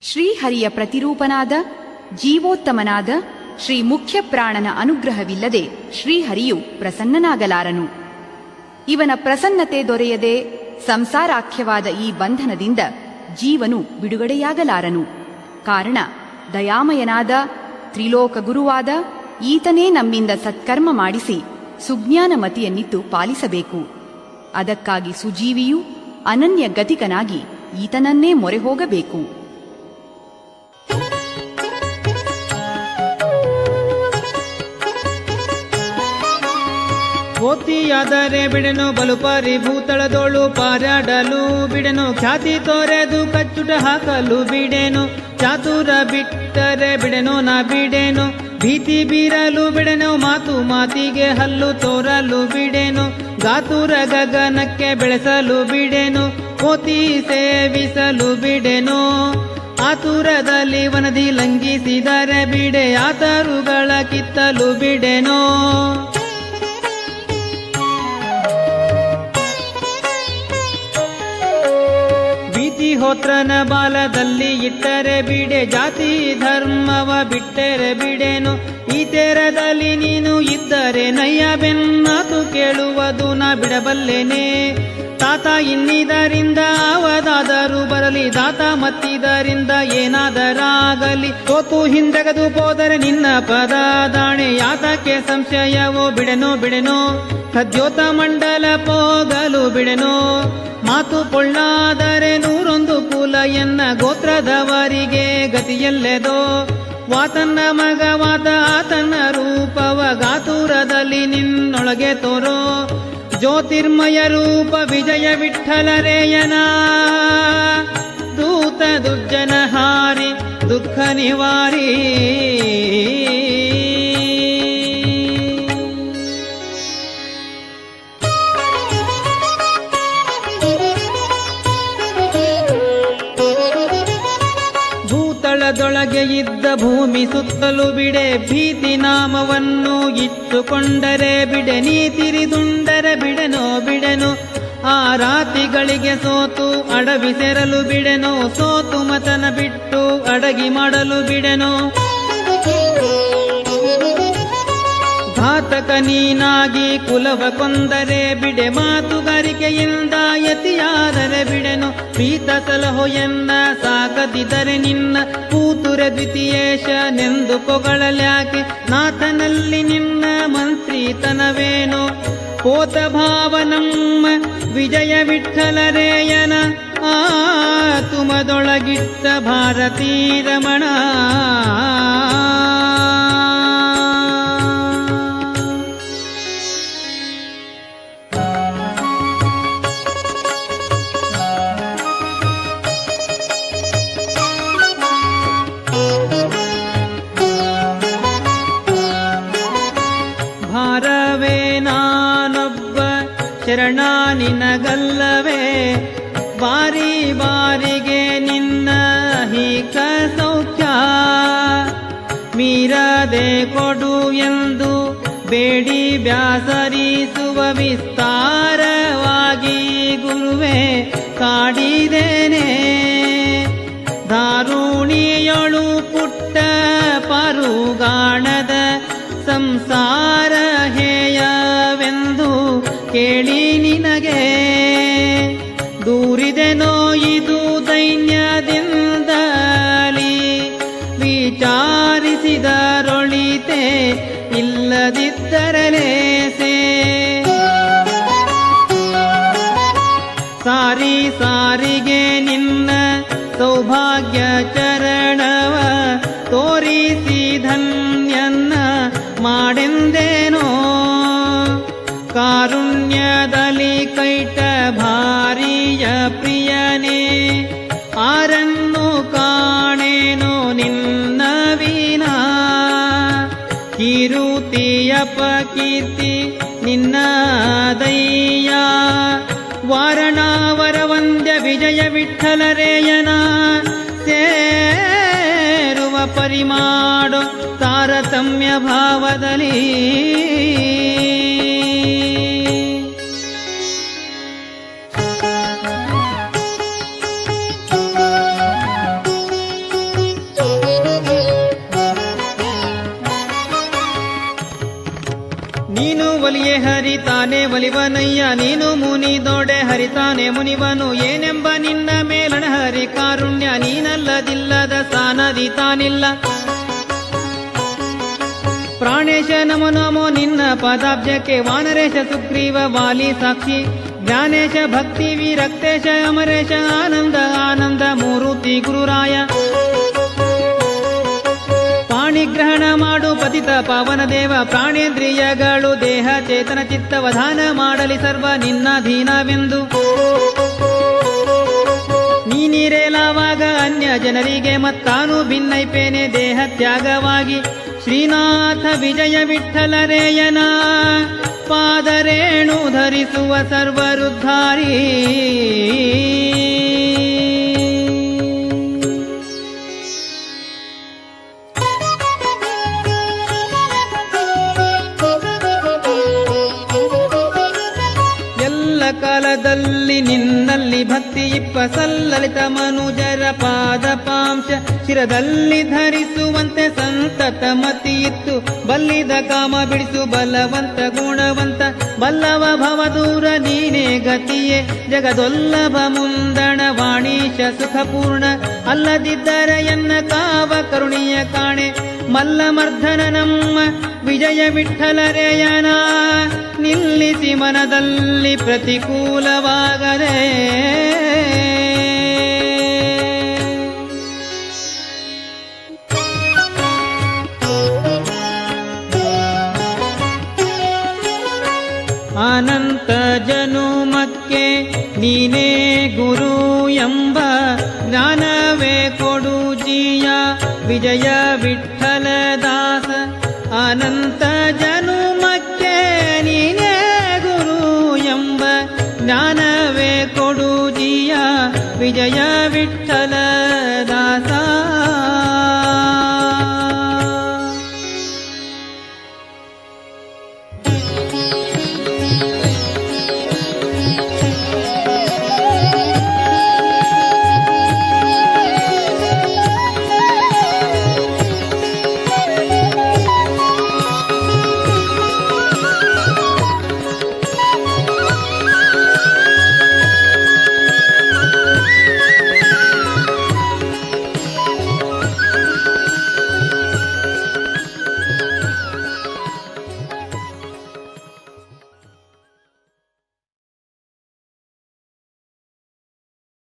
ಶ್ರೀಹರಿಯ ಪ್ರತಿರೂಪನಾದ, ಜೀವೋತ್ತಮನಾದ ಶ್ರೀ ಮುಖ್ಯ ಪ್ರಾಣನ ಅನುಗ್ರಹವಿಲ್ಲದೆ ಶ್ರೀಹರಿಯು ಪ್ರಸನ್ನನಾಗಲಾರನು. ಇವನ ಪ್ರಸನ್ನತೆ ದೊರೆಯದೆ ಸಂಸಾರಾಖ್ಯವಾದ ಈ ಬಂಧನದಿಂದ ಜೀವನು ಬಿಡುಗಡೆಯಾಗಲಾರನು. ಕಾರಣ, ದಯಾಮಯನಾದ, ತ್ರಿಲೋಕ ಗುರುವಾದ ಈತನೇ ನಮ್ಮಿಂದ ಸತ್ಕರ್ಮ ಮಾಡಿಸಿ ಸುಜ್ಞಾನ ಮತಿಯನ್ನಿತ್ತು ಪಾಲಿಸಬೇಕು. ಅದಕ್ಕಾಗಿ ಸುಜೀವಿಯು ಅನನ್ಯ ಗತಿಕನಾಗಿ ಈತನನ್ನೇ ಮೊರೆ ಹೋಗಬೇಕು. ಕೋತಿಯಾದರೆ ಬಿಡೆನು ಬಲು ಪರಿಭೂತಳದೋಳು ಪಾರಾಡಲು ಬಿಡೆನು. ಖ್ಯಾತಿ ತೋರೆದು ಕಚ್ಚುಟ ಹಾಕಲು ಬಿಡೆನು. ಚಾತುರ ಬಿಟ್ಟರೆ ಬಿಡೆನು ನಾ ಬಿಡೆನು. ಭೀತಿ ಬೀರಲು ಬಿಡೆನು, ಮಾತು ಮಾತಿಗೆ ಹಲ್ಲು ತೋರಲು ಬಿಡೆನು. ಗಾತುರ ಗಗನಕ್ಕೆ ಬೆಳೆಸಲು ಬಿಡೆನು, ಕೋತಿ ಸೇವಿಸಲು ಬಿಡೆನು. ಆತುರದಲ್ಲಿ ವನದಿ ಲಂಘಿಸಿದರೆ ಬಿಡೆ, ಆತರುಗಳ ಕಿತ್ತಲು ಬಿಡೆನೋ. ಭೀತಿ ಹೋತ್ರನ ಬಾಲದಲ್ಲಿ ಇಟ್ಟರೆ ಬಿಡೆ ಜಾತಿ ಧರ್ಮವ ಬಿಟ್ಟರೆ ಬಿಡೆನು. ಈ ತೆರದಲ್ಲಿ ನೀನು ಇದ್ದರೆ ನಯ್ಯ ಬೆನ್ನಾತು ಕೇಳುವುದು ನಾ ಬಿಡಬಲ್ಲೆನೆ. ತಾತ ಇನ್ನಿದರಿಂದ ಅವದಾದರೂ ಬರಲಿ, ದಾತ ಮತ್ತಿದರಿಂದ ಏನಾದರಾಗಲಿ. ತೋತು ಹಿಂದಗದು ಹೋದರೆ ನಿನ್ನ ಪದ ದಾಣೆ, ಯಾತಕ್ಕೆ ಸಂಶಯವೋ ಬಿಡೆನೋ ಬಿಡೆನೋ. ಖದ್ಯೋತ ಮಂಡಲ ಪೋಗಲು ಬಿಡೆನೋ. ಮಾತು ಪೊಳ್ಳಾದರೆ ನೂರೊಂದು ಕುಲ ಎನ್ನ ಗೋತ್ರದವರಿಗೆ ಗತಿಯಲ್ಲೆದೋ ವಾತನ್ನ ಮಗ ವಾತ ಆತನ ರೂಪವ ಗಾತುರದಲ್ಲಿ ನಿನ್ನೊಳಗೆ ತೋರೋ, ಜ್ಯೋತಿರ್ಮಯ ರೂಪ ವಿಜಯ ವಿಠಲರೇಯನ. ದೂತ ದುರ್ಜನ ಹಾರಿ ದುಃಖ ನಿವಾರಿ. ಭೂತಳದೊಳಗೆ ಇದ್ದ ಭೂಮಿ ಸುತ್ತಲೂ ಬಿಡೆ. ಭೀತಿ ನಾಮವನ್ನು ಇಟ್ಟುಕೊಂಡರೆ ಬಿಡೆ. ನೀತಿರಿದುಂಡರೆ ಬಿಡೆನೋ ಬಿಡೆನು. ಆ ರಾತಿಗಳಿಗೆ ಸೋತು ಅಡವಿ ಸೇರಲು ಬಿಡೆನೋ. ಸೋತು ಮತನ ಬಿಟ್ಟು ಅಡಗಿ ಮಾಡಲು ಬಿಡೆನೋ. ಘಾತಕ ನೀನಾಗಿ ಕುಲವ ಕೊಂದರೆ ಬಿಡೆ ಮಾತುಗಾರಿಕೆಯಿಂದ ಯತಿಯಾದರೆ ಬಿಡೆನು ಪ್ರೀತ ಸಲಹೋ ಎನ್ನ ಸಾಕದಿದ್ದರೆ ನಿನ್ನ ಕೂತುರ ದ್ವಿತೀಯೇಶನೆಂದು ಪೊಗಳಲ್ಯಾಕೆ ನಾಥನಲ್ಲಿ ನಿನ್ನ ಮಂತ್ರಿತನವೇನೋ? ಕೋತ ಭಾವನಮ್ಮ ವಿಜಯ ವಿಠಲರೇಯನ ಆ ತುಮದೊಳಗಿಟ್ಟ ಭಾರತೀ ಶರಣ ನಿನಗಲ್ಲವೇ? ಬಾರಿ ಬಾರಿಗೆ ನಿನ್ನ ಹೀಕ ಸೌಖ್ಯ ಮೀರದೆ ಕೊಡು ಎಂದು ಬೇಡಿ ಬ್ಯಾಸರಿಸುವ ವಿಸ್ತಾರವಾಗಿ ಗುರುವೇ, ಕಾಡಿದೇನೆ. ದಾರುಣಿಯೊಳು ಪುಟ್ಟ ಪರುಗಾಣದ ಸಂಸಾರ ಹೇಯವೆಂದು ಕೇಳಿ ಇಲ್ಲದಿದ್ದರಲೇಸೆ ಕೀರುತಿಯ ಕೀರ್ತಿ ನಿನ್ನ ವಾರಣಾವರ ವಂದ್ಯ ವಿಜಯ ವಿಠಲರೇಯನ ಸೇರುವ ಪರಿಮಾಡು ತಾರತಮ್ಯ ಭಾವದಲ್ಲಿ ಒಲಿಯೇ ಹರಿತಾನೆ, ಒಲಿವನಯ್ಯ, ನೀನು ಮುನಿದೊಡೆ ಹರಿತಾನೆ, ಮುನಿವನು ಏನೆಂಬ ನಿನ್ನ ಮೇಲಣ ಹರಿ ಕಾರುಣ್ಯ, ನೀನಲ್ಲದಿಲ್ಲದ ಸಾನದಿ ತಾನಿಲ್ಲ. ಪ್ರಾಣೇಶ ನಮೋ ನಮೋ ನಿನ್ನ ಪದಾಬ್ಜಕ್ಕೆ, ವಾನರೇಶ ಸುಗ್ರೀವ ವಾಲಿ ಸಾಕ್ಷಿ. ಜ್ಞಾನೇಶ ಭಕ್ತಿ ವಿರಕ್ತೇಶ ಅಮರೇಶ ಆನಂದ ಆನಂದ ಮೂರುತಿ ಗುರುರಾಯ. ಪಾವನ ದೇವ ಪ್ರಾಣೇಂದ್ರಿಯಗಳು ದೇಹ ಚೇತನ ಚಿತ್ತವಧಾನ ಮಾಡಲಿ ಸರ್ವ ನಿನ್ನಧೀನವೆಂದು ನೀನಿರೇಲಾವಾಗ ಅನ್ಯ ಜನರಿಗೆ ಮತ್ತಾನು ಭಿನ್ನೈಪೇನೆ ದೇಹ ತ್ಯಾಗವಾಗಿ. ಶ್ರೀನಾಥ ವಿಜಯ ವಿಠಲರೇಯನ ಪಾದರೇಣು ಧರಿಸುವ ಸರ್ವರುದ್ಧಾರಿ. ಸಲ್ಲಲಿತ ಮನುಜರ ಪಾದ ಪಾಂಶ ಶಿರದಲ್ಲಿ ಧರಿಸುವಂತೆ ಸಂತತ ಮತಿಯಿತ್ತು. ಬಲ್ಲಿದ ಕಾಮ ಬಿಡಿಸು ಬಲವಂತ ಗುಣವಂತ. ಬಲ್ಲವ ಭವ ದೂರ ನೀನೇ ಗತಿಯೇ. ಜಗದೊಲ್ಲಭ ಮುಂದಣ ವಾಣೀಶ ಸುಖಪೂರ್ಣ. ಅಲ್ಲದಿದ್ದರೆ ಎನ್ನ ಕಾವ ಕರುಣಿಯ ಕಾಣೆ. ಮಲ್ಲಮರ್ಧನ ನಮ್ಮ ವಿಜಯ ವಿಠಲರೆಯನ. ನಿಲ್ಲಿಸಿ ಮನದಲ್ಲಿ ಪ್ರತಿಕೂಲವಾಗದೆ ನೀನೇ ಗುರು ಎಂಬ ಜ್ಞಾನವೇ ಕೊಡು ಜೀಯ ವಿಜಯ ವಿಠಲ ದಾಸ. ಅನಂತ ಜನುಮಕ್ಕೆ ನೀನೇ ಗುರು ಎಂಬ ಜ್ಞಾನವೇ ಕೊಡು ಜೀಯ ವಿಜಯ ವಿಠಲ ದಾಸ.